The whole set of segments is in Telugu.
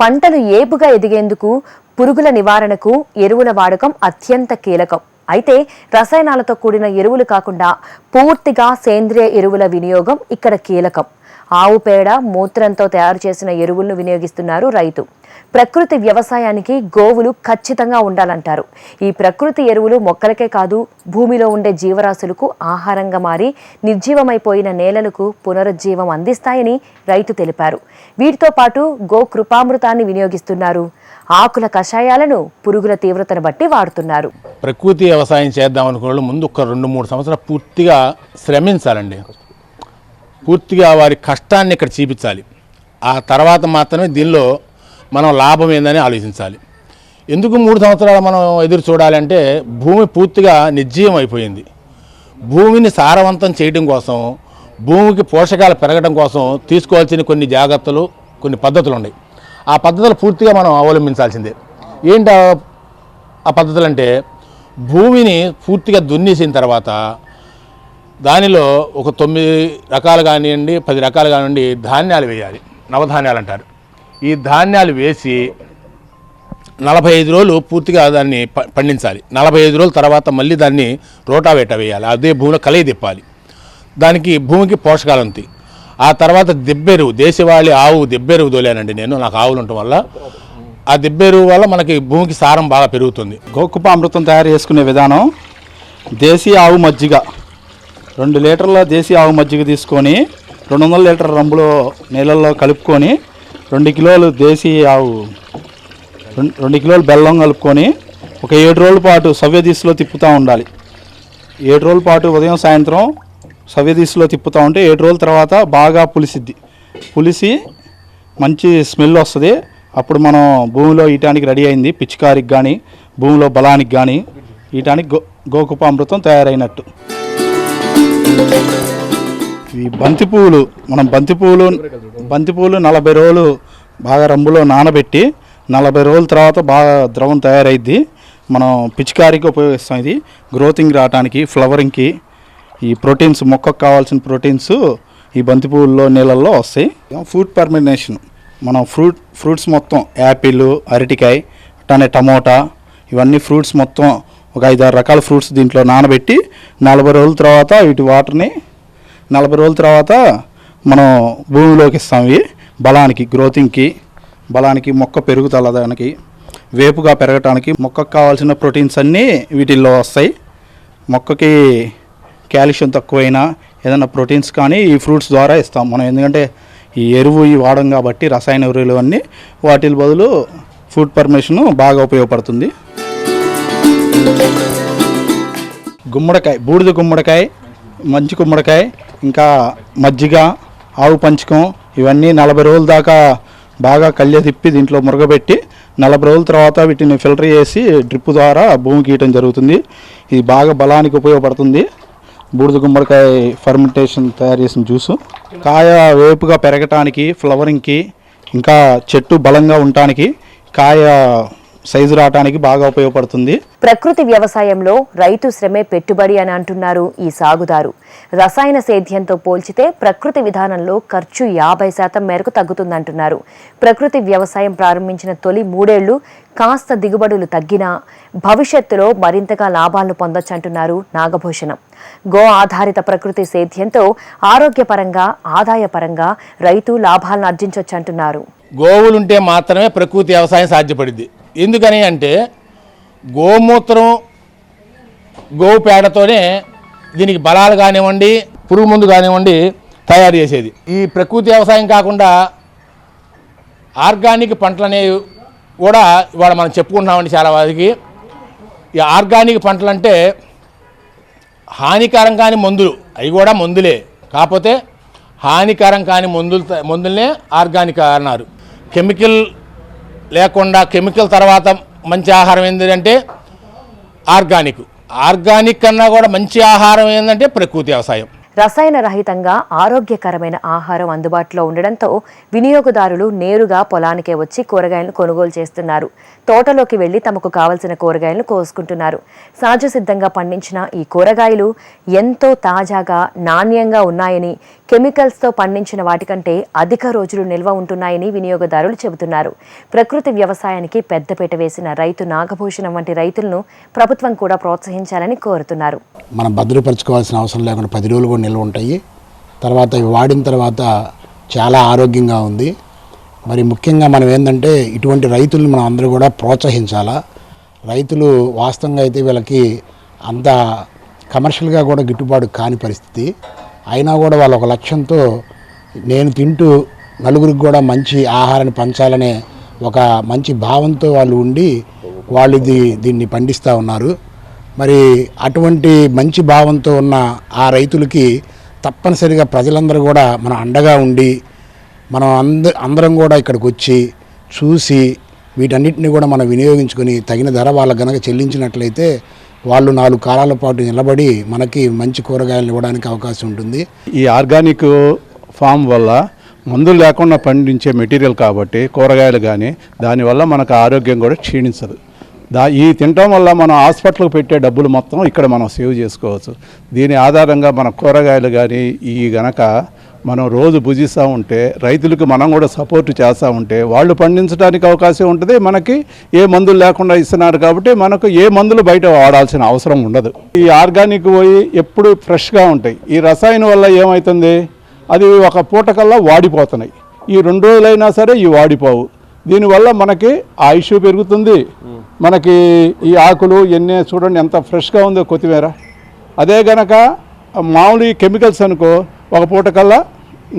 పంటలు ఏపుగా ఎదిగేందుకు పురుగుల నివారణకు ఎరువుల వాడకం అత్యంత కీలకం. అయితే రసాయనాలతో కూడిన ఎరువులు కాకుండా పూర్తిగా సేంద్రియ ఎరువుల వినియోగం ఇక్కడ కీలకం. ఆవు పేడ మూత్రంతో తయారు చేసిన ఎరువులను వినియోగిస్తున్నారు రైతు. ప్రకృతి వ్యవసాయానికి గోవులు ఖచ్చితంగా ఉండాలంటారు. ఈ ప్రకృతి ఎరువులు మొక్కలకే కాదు భూమిలో ఉండే జీవరాశులకు ఆహారంగా మారి నిర్జీవమైపోయిన నేలలకు పునరుజ్జీవం అందిస్తాయని రైతు తెలిపారు. వీటితో పాటు గో కృపామృతాన్ని వినియోగిస్తున్నారు. ఆకుల కషాయాలను పురుగుల తీవ్రతను బట్టి వాడుతున్నారు. ప్రకృతి వ్యవసాయం చేద్దాం అనుకున్న ముందు ఒక రెండు మూడు సంవత్సరాలు పూర్తిగా శ్రమించాలండి. పూర్తిగా వారి కష్టాన్ని ఇక్కడ చూపించాలి. ఆ తర్వాత మాత్రమే దీనిలో మనం లాభం ఏందని ఆలోచించాలి. ఎందుకు మూడు సంవత్సరాలు మనం ఎదురు చూడాలంటే భూమి పూర్తిగా నిర్జీవం అయిపోయింది. భూమిని సారవంతం చేయడం కోసం భూమికి పోషకాలు పెరగడం కోసం తీసుకోవాల్సిన కొన్ని జాగ్రత్తలు కొన్ని పద్ధతులు ఉన్నాయి. ఆ పద్ధతులు పూర్తిగా మనం అవలంబించాల్సిందే. ఏంటి ఆ- ఆ పద్ధతులు అంటే భూమిని పూర్తిగా దున్నేసిన తర్వాత దానిలో ఒక తొమ్మిది రకాలు కానివ్వండి పది రకాలు కానివ్వండి ధాన్యాలు వేయాలి. నవధాన్యాలు అంటారు. ఈ ధాన్యాలు వేసి నలభై ఐదు రోజులు పూర్తిగా దాన్ని పండించాలి. నలభై ఐదు రోజుల తర్వాత మళ్ళీ దాన్ని రోటావేట వేయాలి. అదే భూమిలో కలయి తిప్పాలి. దానికి భూమికి పోషకాలు ఉంటాయి. ఆ తర్వాత దిబ్బెరువు దేశవాళి ఆవు దిబ్బెరువు తోలేనండి నేను నాకు ఆవులు ఉండటం వల్ల. ఆ దిబ్బెరువు వల్ల మనకి భూమికి సారం బాగా పెరుగుతుంది. గోకుప అమృతం తయారు చేసుకునే విధానం దేశీ ఆవు మజ్జిగ. రెండు లీటర్ల దేశీ ఆవు మజ్జిగ తీసుకొని రెండు వందల లీటర్ రంబులో నీళ్ళల్లో కలుపుకొని రెండు కిలోలు దేశీ ఆవు రెండు రెండు కిలోలు బెల్లం కలుపుకొని ఒక ఏడు రోజుల పాటు సవ్యదిశలో తిప్పుతూ ఉండాలి. ఏడు రోజుల పాటు ఉదయం సాయంత్రం సవ్యదిశలో తిప్పుతూ ఉంటే ఏడు రోజుల తర్వాత బాగా పులిసిద్ది. పులిసి మంచి స్మెల్ వస్తుంది. అప్పుడు మనం భూమిలో ఈటానికి రెడీ అయింది పిచికారికి కానీ భూమిలో బలానికి కానీ ఈటానికి గో గోకుప అమృతం తయారైనట్టు. ఈ బంతి పువ్వులు మనం బంతి పువ్వులు బంతి పువ్వులు నలభై రోజులు బాగా రంబులో నానబెట్టి నలభై రోజుల తర్వాత బాగా ద్రవం తయారైద్ది. మనం పిచికారికి ఉపయోగిస్తాం ఇది. గ్రోతింగ్ రావడానికి ఫ్లవరింగ్కి ఈ ప్రోటీన్స్ మొక్కకు కావాల్సిన ప్రోటీన్స్ ఈ బంతి పువ్వుల్లో నీళ్ళల్లో వస్తాయి. ఫ్రూట్ పర్మినేషన్ మనం ఫ్రూట్ ఫ్రూట్స్ మొత్తం యాపిల్ అరటికాయ అట్లానే టమోటా ఇవన్నీ ఫ్రూట్స్ మొత్తం ఒక ఐదారు రకాల ఫ్రూట్స్ దీంట్లో నానబెట్టి నలభై రోజుల తర్వాత వీటి వాటర్ని నలభై రోజుల తర్వాత మనం భూమిలోకి ఇస్తాం. ఇవి బలానికి గ్రోతింగ్కి బలానికి మొక్క పెరుగుతలదానికి వేపుగా పెరగటానికి మొక్కకు కావాల్సిన ప్రోటీన్స్ అన్నీ వీటిల్లో వస్తాయి. మొక్కకి కాల్షియం తక్కువైనా ఏదైనా ప్రోటీన్స్ కానీ ఈ ఫ్రూట్స్ ద్వారా ఇస్తాం మనం. ఎందుకంటే ఈ ఎరువు ఈ వాడం కాబట్టి రసాయన ఎరువులు అన్నీ వాటి బదులు ఫుడ్ పర్మిషన్ బాగా ఉపయోగపడుతుంది. గుమ్మడికాయ బూడిద గుమ్మడికాయ మంచి గుమ్మడికాయ ఇంకా మజ్జిగ ఆవు పంచకం ఇవన్నీ నలభై రోజుల దాకా బాగా కళ్ళె తిప్పి దీంట్లో మురగబెట్టి నలభై రోజుల తర్వాత వీటిని ఫిల్టర్ చేసి డ్రిప్ ద్వారా భూమి గీయటం జరుగుతుంది. ఇది బాగా బలానికి ఉపయోగపడుతుంది. బూడిద గుమ్మడికాయ ఫర్మెంటేషన్ తయారు చేసిన జ్యూసు. కాయ వేపుగా పెరగటానికి ఫ్లవరింగ్కి ఇంకా చెట్టు బలంగా ఉండటానికి కాయ సైజు రావడానికి బాగా ఉపయోగపడుతుంది. ప్రకృతి వ్యవసాయంలో రైతు శ్రమే పెట్టుబడి అని అంటున్నారు ఈ సాగుదారు. రసాయన సేద్యంతో పోల్చితే ప్రకృతి విధానంలో ఖర్చు యాభై శాతం మేరకు తగ్గుతుందంటున్నారు. ప్రకృతి వ్యవసాయం ప్రారంభించిన తొలి మూడేళ్ళు కాస్త దిగుబడులు తగ్గినా భవిష్యత్తులో మరింతగా లాభాలను పొందొచ్చంటున్నారు నాగభూషణం. గో ఆధారిత ప్రకృతి సేద్యంతో ఆరోగ్యపరంగా ఆదాయపరంగా రైతు లాభాలను ఆర్జించొచ్చంటున్నారు. గోవులుంటే మాత్రమే ప్రకృతి వ్యవసాయం సాధ్యపడింది ఎందుకని అంటే గోమూత్రం గోవు పేడతోనే దీనికి బలాలు కానివ్వండి పురుగు మందు కానివ్వండి తయారు చేసేది. ఈ ప్రకృతి వ్యవసాయం కాకుండా ఆర్గానిక్ పంటలు అనేవి కూడా ఇవాళ మనం చెప్పుకుంటున్నామండి చాలా వారికి ఈ ఆర్గానిక్ పంటలు అంటే హానికరం కాని మందులు అవి కూడా మందులే. కాకపోతే హానికరం కాని మందులు మందులనే ఆర్గానిక్ అన్నారు. కెమికల్ లేకుండా కెమికల్ తర్వాత మంచి ఆహారం ఏంటంటే ఆర్గానిక్. ఆర్గానిక్ కన్నా కూడా మంచి ఆహారం ఏంటంటే ప్రకృతి వ్యవసాయం. రసాయన రహితంగా ఆరోగ్యకరమైన ఆహారం అందుబాటులో ఉండడంతో వినియోగదారులు నేరుగా పొలానికే వచ్చి కూరగాయలను కొనుగోలు చేస్తున్నారు. తోటలోకి వెళ్ళి తమకు కావలసిన కూరగాయలను కోసుకుంటున్నారు. సహజ సిద్ధంగా పండించిన ఈ కూరగాయలు ఎంతో తాజాగా నాణ్యంగా ఉన్నాయని కెమికల్స్తో పండించిన వాటికంటే అధిక రోజులు నిల్వ ఉంటున్నాయని వినియోగదారులు చెబుతున్నారు. ప్రకృతి వ్యవసాయానికి పెద్దపీట వేసిన రైతు నాగభూషణం వంటి రైతులను ప్రభుత్వం కూడా ప్రోత్సహించాలని కోరుతున్నారు. మనం భద్రపరచుకోవాల్సిన అవసరం లేకుండా పది రోజులు కూడా నిల్వ ఉంటాయి. తర్వాత వాడిన తర్వాత చాలా ఆరోగ్యంగా ఉంది. మరి ముఖ్యంగా మనం ఏంటంటే ఇటువంటి రైతులను మనం అందరూ కూడా ప్రోత్సహించాలా. రైతులు వాస్తవంగా అయితే వీళ్ళకి అంత కమర్షియల్గా కూడా గిట్టుబాటు కాని పరిస్థితి. అయినా కూడా వాళ్ళ ఒక లక్ష్యంతో నేను తింటూ నలుగురికి కూడా మంచి ఆహారాన్ని పంచాలనే ఒక మంచి భావంతో వాళ్ళు ఉండి వాళ్ళు ఇది దీన్ని పండిస్తూ ఉన్నారు. మరి అటువంటి మంచి భావంతో ఉన్న ఆ రైతులకి తప్పనిసరిగా ప్రజలందరూ కూడా మన అండగా ఉండి మనం అంద అందరం కూడా ఇక్కడికి వచ్చి చూసి వీటన్నిటిని కూడా మనం వినియోగించుకొని తగిన ధర వాళ్ళకి గనక చెల్లించినట్లయితే వాళ్ళు నాలుగు కాలాల పాటు నిలబడి మనకి మంచి కూరగాయలు ఇవ్వడానికి అవకాశం ఉంటుంది. ఈ ఆర్గానిక్ ఫామ్ వల్ల మందులు లేకుండా పండించే మెటీరియల్ కాబట్టి కూరగాయలు కానీ దానివల్ల మనకు ఆరోగ్యం కూడా క్షీణించదు. దా ఈ తినటం వల్ల మనం హాస్పిటల్కి పెట్టే డబ్బులు మొత్తం ఇక్కడ మనం సేవ్ చేసుకోవచ్చు. దీని ఆధారంగా మన కూరగాయలు కానీ ఈ గనక మనం రోజు భుజిస్తూ ఉంటే రైతులకు మనం కూడా సపోర్ట్ చేస్తూ ఉంటే వాళ్ళు పండించడానికి అవకాశం ఉంటుంది మనకి ఏ మందులు లేకుండా ఇస్తున్నారు కాబట్టి మనకు ఏ మందులు బయట వాడాల్సిన అవసరం ఉండదు. ఈ ఆర్గానిక్ పోయి ఎప్పుడు ఫ్రెష్గా ఉంటాయి. ఈ రసాయనం వల్ల ఏమవుతుంది అది ఒక పూటకల్లా వాడిపోతున్నాయి. ఈ రెండు రోజులైనా సరే ఇవి వాడిపోవు. దీనివల్ల మనకి ఆయుష్ పెరుగుతుంది. మనకి ఈ ఆకులు ఎన్ని చూడండి ఎంత ఫ్రెష్గా ఉందో కొత్తిమీర. అదే గనక మామూలు కెమికల్స్ అనుకో ఒక పూటకల్లా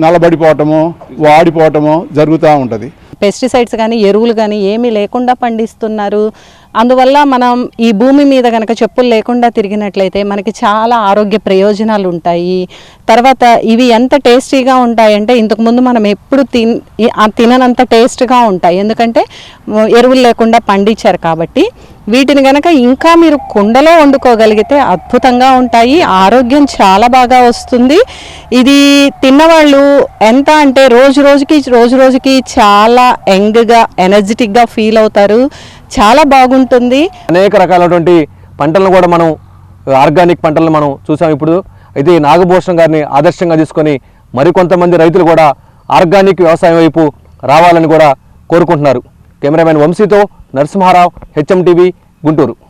నల్లబడిపోవటము వాడిపోవటము జరుగుతూ ఉంటుంది. పెస్టిసైడ్స్ కానీ ఎరువులు కానీ ఏమీ లేకుండా పండిస్తున్నారు. అందువల్ల మనం ఈ భూమి మీద కనుక చెప్పులు లేకుండా తిరిగినట్లయితే మనకి చాలా ఆరోగ్య ప్రయోజనాలు ఉంటాయి. తర్వాత ఇవి ఎంత టేస్టీగా ఉంటాయంటే ఇంతకుముందు మనం ఎప్పుడు తిన్ ఆ తిననంత టేస్ట్గా ఉంటాయి. ఎందుకంటే ఎరువులు లేకుండా పండించారు కాబట్టి వీటిని కనుక ఇంకా మీరు కుండలో వండుకోగలిగితే అద్భుతంగా ఉంటాయి. ఆరోగ్యం చాలా బాగా వస్తుంది. ఇది తిన్నవాళ్ళు ఎంత అంటే రోజు రోజుకి రోజు రోజుకి చాలా యంగ్గా ఎనర్జెటిక్గా ఫీల్ అవుతారు. చాలా బాగుంటుంది. అనేక రకాలైనటువంటి పంటలను కూడా మనం ఆర్గానిక్ పంటలను మనం చూసాం. ఇప్పుడు అయితే ఈ నాగభూషణం గారిని ఆదర్శంగా తీసుకొని మరికొంతమంది రైతులు కూడా ఆర్గానిక్ వ్యవసాయం వైపు రావాలని కూడా కోరుకుంటున్నారు. కెమెరామెన్ వంశీతో నరసింహారావు హెచ్ఎం టీవీ గుంటూరు.